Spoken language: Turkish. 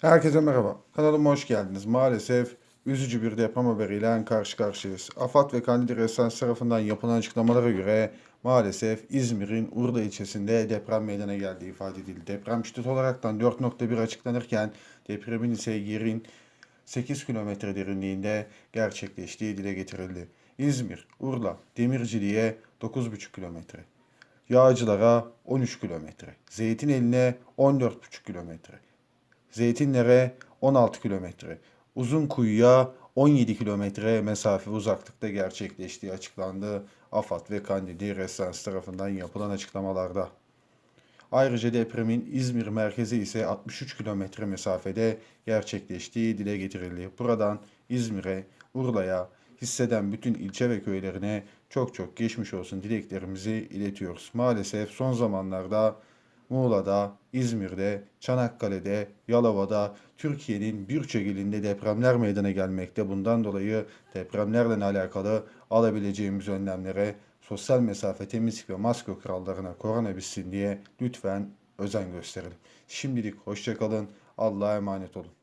Herkese merhaba. Kanalıma hoş geldiniz. Maalesef üzücü bir deprem haberiyle karşı karşıyayız. AFAD ve Kandil Resans tarafından yapılan açıklamalara göre maalesef İzmir'in Urla ilçesinde deprem meydana geldiği ifade edildi. Deprem şiddet olaraktan 4.1 açıklanırken depremin ise yerin 8 kilometre derinliğinde gerçekleştiği dile getirildi. İzmir, Urla, Demircili'ye 9,5 kilometre. Yağcılara 13 kilometre. Zeytineli'ne 14,5 kilometre. Zeytinlere 16 kilometre. Uzunkuyu'ya 17 kilometre mesafe uzaklıkta gerçekleştiği açıklandı. AFAD ve Kandili Resans tarafından yapılan açıklamalarda. Ayrıca depremin İzmir merkezi ise 63 kilometre mesafede gerçekleştiği dile getirildi. Buradan İzmir'e, Urla'ya, hisseden bütün ilçe ve köylerine çok çok geçmiş olsun dileklerimizi iletiyoruz. Maalesef son zamanlarda Muğla'da, İzmir'de, Çanakkale'de, Yalova'da, Türkiye'nin birçok ilinde depremler meydana gelmekte. Bundan dolayı depremlerle alakalı alabileceğimiz önlemlere sosyal mesafe, temizlik ve maske kurallarına korona bitsin diye lütfen özen gösterelim. Şimdilik hoşçakalın. Allah'a emanet olun.